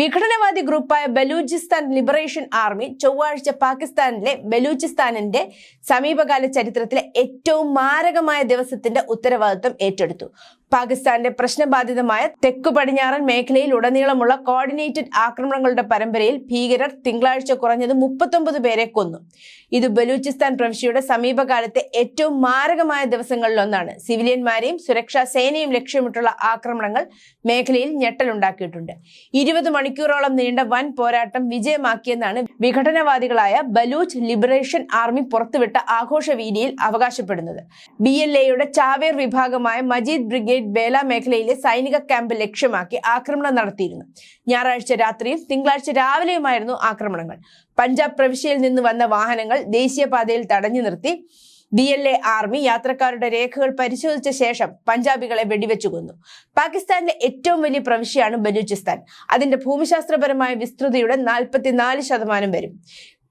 വിഘടനവാദി ഗ്രൂപ്പായ Balochistan liberation army ചൊവ്വാഴ്ച പാകിസ്ഥാനിലെ ബലൂചിസ്ഥാനിന്റെ സമീപകാല ചരിത്രത്തിലെ ഏറ്റവും മാരകമായ ദിവസത്തിന്റെ ഉത്തരവാദിത്വം ഏറ്റെടുത്തു. പാകിസ്ഥാന്റെ പ്രശ്നബാധിതമായ തെക്കു പടിഞ്ഞാറൻ മേഖലയിൽ ഉടനീളമുള്ള കോർഡിനേറ്റഡ് ആക്രമണങ്ങളുടെ പരമ്പരയിൽ ഭീകരർ തിങ്കളാഴ്ച കുറഞ്ഞത് മുപ്പത്തൊമ്പത് പേരെ കൊന്നു. ഇത് ബലൂചിസ്ഥാൻ പ്രവിശ്യയുടെ സമീപകാലത്തെ ഏറ്റവും മാരകമായ ദിവസങ്ങളിലൊന്നാണ് സിവിലിയന്മാരെയും സുരക്ഷാ സേനയും ലക്ഷ്യമിട്ടുള്ള ആക്രമണങ്ങൾ മേഖലയിൽ ഞെട്ടലുണ്ടാക്കിയിട്ടുണ്ട്. ഇരുപത് മണിക്കൂറോളം നീണ്ട വൻ പോരാട്ടം വിജയമാക്കിയെന്നാണ് വിഘടനവാദികളായ ബലൂച്ച് ലിബറേഷൻ ആർമി പുറത്തുവിട്ട ആഘോഷ വീഡിയോയിൽ അവകാശപ്പെടുന്നത്. ബി എൽ എയുടെ ചാവേർ വിഭാഗമായ മജീദ് ബ്രിഗേഡ് ബേല മേഖലയിലെ സൈനിക ക്യാമ്പ് ലക്ഷ്യമാക്കി ആക്രമണം നടത്തിയിരുന്നു. ഞായറാഴ്ച രാത്രിയും തിങ്കളാഴ്ച രാവിലെയുമായിരുന്നു ആക്രമണങ്ങൾ. പഞ്ചാബ് പ്രവിശ്യയിൽ നിന്ന് വന്ന വാഹനങ്ങൾ ദേശീയപാതയിൽ തടഞ്ഞു നിർത്തി. ബി എൽ എ ആർമി യാത്രക്കാരുടെ രേഖകൾ പരിശോധിച്ച ശേഷം പഞ്ചാബികളെ വെടിവെച്ചു കൊന്നു. പാകിസ്ഥാനിലെ ഏറ്റവും വലിയ പ്രവിശ്യയാണ് ബലൂചിസ്ഥാൻ. അതിന്റെ ഭൂമിശാസ്ത്രപരമായ വിസ്തൃതിയുടെ നാൽപ്പത്തിനാല് ശതമാനം വരും.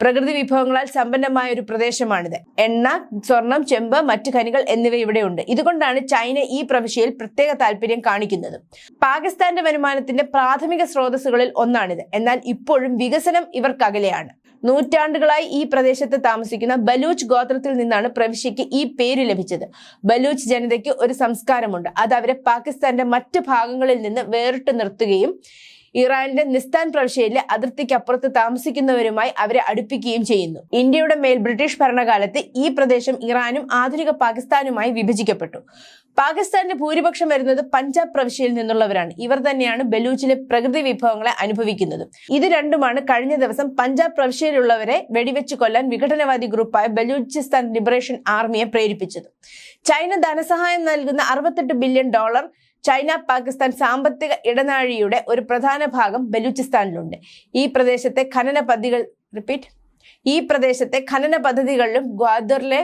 പ്രകൃതി വിഭവങ്ങളാൽ സമ്പന്നമായ ഒരു പ്രദേശമാണിത്. എണ്ണ സ്വർണം ചെമ്പ് മറ്റു ഖനികൾ എന്നിവ ഇവിടെയുണ്ട് ഇതുകൊണ്ടാണ് ചൈന ഈ പ്രവിശ്യയിൽ പ്രത്യേക താല്പര്യം കാണിക്കുന്നത്. പാകിസ്ഥാന്റെ വരുമാനത്തിന്റെ പ്രാഥമിക സ്രോതസ്സുകളിൽ ഒന്നാണിത്. എന്നാൽ ഇപ്പോഴും വികസനം ഇവർക്കകലെയാണ്. നൂറ്റാണ്ടുകളായി ഈ പ്രദേശത്ത് താമസിക്കുന്ന ബലൂച്ച് ഗോത്രത്തിൽ നിന്നാണ് പ്രവിശ്യയ്ക്ക് ഈ പേര് ലഭിച്ചത്. ബലൂച്ച് ജനതയ്ക്ക് ഒരു സംസ്കാരമുണ്ട്. അത് അവരെ പാകിസ്ഥാന്റെ മറ്റ് ഭാഗങ്ങളിൽ നിന്ന് വേറിട്ട് നിർത്തുകയും ഇറാന്റെ നിസ്താൻ പ്രവിശ്യയിലെ അതിർത്തിക്കപ്പുറത്ത് താമസിക്കുന്നവരുമായി അവരെ അടുപ്പിക്കുകയും ചെയ്യുന്നു. ഇന്ത്യയുടെ മേൽ ബ്രിട്ടീഷ് ഭരണകാലത്ത് ഈ പ്രദേശം ഇറാനും ആധുനിക പാകിസ്ഥാനുമായി വിഭജിക്കപ്പെട്ടു. പാകിസ്ഥാന്റെ ഭൂരിപക്ഷം വരുന്നത് പഞ്ചാബ് പ്രവിശ്യയിൽ നിന്നുള്ളവരാണ്. ഇവർ തന്നെയാണ് ബലൂച്ചിലെ പ്രകൃതി വിഭവങ്ങളെ അനുഭവിക്കുന്നത്. ഇത് രണ്ടുമാണ് കഴിഞ്ഞ ദിവസം പഞ്ചാബ് പ്രവിശ്യയിലുള്ളവരെ വെടിവെച്ച് കൊല്ലാൻ വിഘടനവാദി ഗ്രൂപ്പായ ബലൂചിസ്ഥാൻ ലിബറേഷൻ ആർമിയെ പ്രേരിപ്പിച്ചത്. ചൈന ധനസഹായം നൽകുന്ന അറുപത്തെട്ട് ബില്യൺ ഡോളർ ചൈന പാകിസ്ഥാൻ സാമ്പത്തിക ഇടനാഴിയുടെ ഒരു പ്രധാന ഭാഗം ബലൂചിസ്ഥാനിലുണ്ട്. ഈ പ്രദേശത്തെ ഖനന പദ്ധതികൾ റിപ്പീറ്റ് ഈ പ്രദേശത്തെ ഖനന പദ്ധതികളിലും ഗ്വാദറിലെ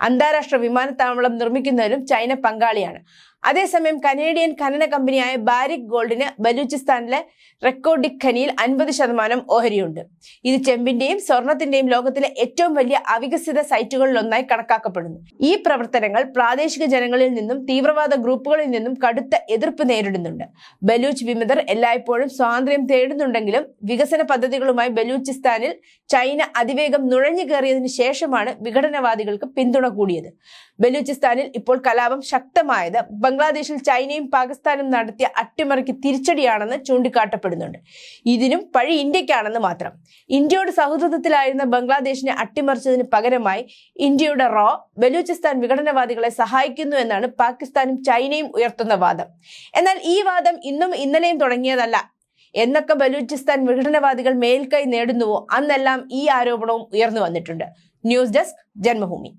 അന്താരാഷ്ട്ര വിമാനത്താവളം നിർമ്മിക്കുന്നതിലും ചൈന പങ്കാളിയാണ്. അതേസമയം കനേഡിയൻ ഖനന കമ്പനിയായ ബാരിക് ഗോൾഡിന് ബലൂചിസ്ഥാനിലെ റെക്കോർഡിക് ഖനിയിൽ അൻപത് ശതമാനം ഓഹരിയുണ്ട്. ഇത് ചെമ്പിന്റെയും സ്വർണത്തിന്റെയും ലോകത്തിലെ ഏറ്റവും വലിയ അവികസിത സൈറ്റുകളിലൊന്നായി കണക്കാക്കപ്പെടുന്നു. ഈ പ്രവർത്തനങ്ങൾ പ്രാദേശിക ജനങ്ങളിൽ നിന്നും തീവ്രവാദ ഗ്രൂപ്പുകളിൽ നിന്നും കടുത്ത എതിർപ്പ് നേരിടുന്നുണ്ട്. ബലൂച്ച് വിമതർ എല്ലായ്പ്പോഴും സ്വാതന്ത്ര്യം തേടുന്നുണ്ടെങ്കിലും വികസന പദ്ധതികളുമായി ബലൂചിസ്ഥാനിൽ ചൈന അതിവേഗം നുഴഞ്ഞു കയറിയതിനു ശേഷമാണ് വിഘടനവാദികൾക്ക് പിന്തുണ കൂടിയത്. ബലൂചിസ്ഥാനിൽ ഇപ്പോൾ കലാപം ശക്തമായത് ബംഗ്ലാദേശിൽ ചൈനയും പാകിസ്ഥാനും നടത്തിയ അട്ടിമറിക്ക് തിരിച്ചടിയാണെന്ന് ചൂണ്ടിക്കാട്ടപ്പെടുന്നുണ്ട്. ഇതിനും പഴി ഇന്ത്യക്കാണെന്ന് മാത്രം. ഇന്ത്യയുടെ സൗഹൃദത്തിലായിരുന്ന ബംഗ്ലാദേശിനെ അട്ടിമറിച്ചതിന് പകരമായി ഇന്ത്യയുടെ റോ ബലൂചിസ്ഥാൻ വിഘടനവാദികളെ സഹായിക്കുന്നു എന്നാണ് പാകിസ്ഥാനും ചൈനയും ഉയർത്തുന്ന വാദം. എന്നാൽ ഈ വാദം ഇന്നും ഇന്നലെയും തുടങ്ങിയതല്ല. എന്നൊക്കെ ബലൂചിസ്ഥാൻ വിഘടനവാദികൾ മേൽക്കൈ നേടുന്നുവോ അന്നെല്ലാം ഈ ആരോപണവും ഉയർന്നു വന്നിട്ടുണ്ട്. News desk Janmabhumi.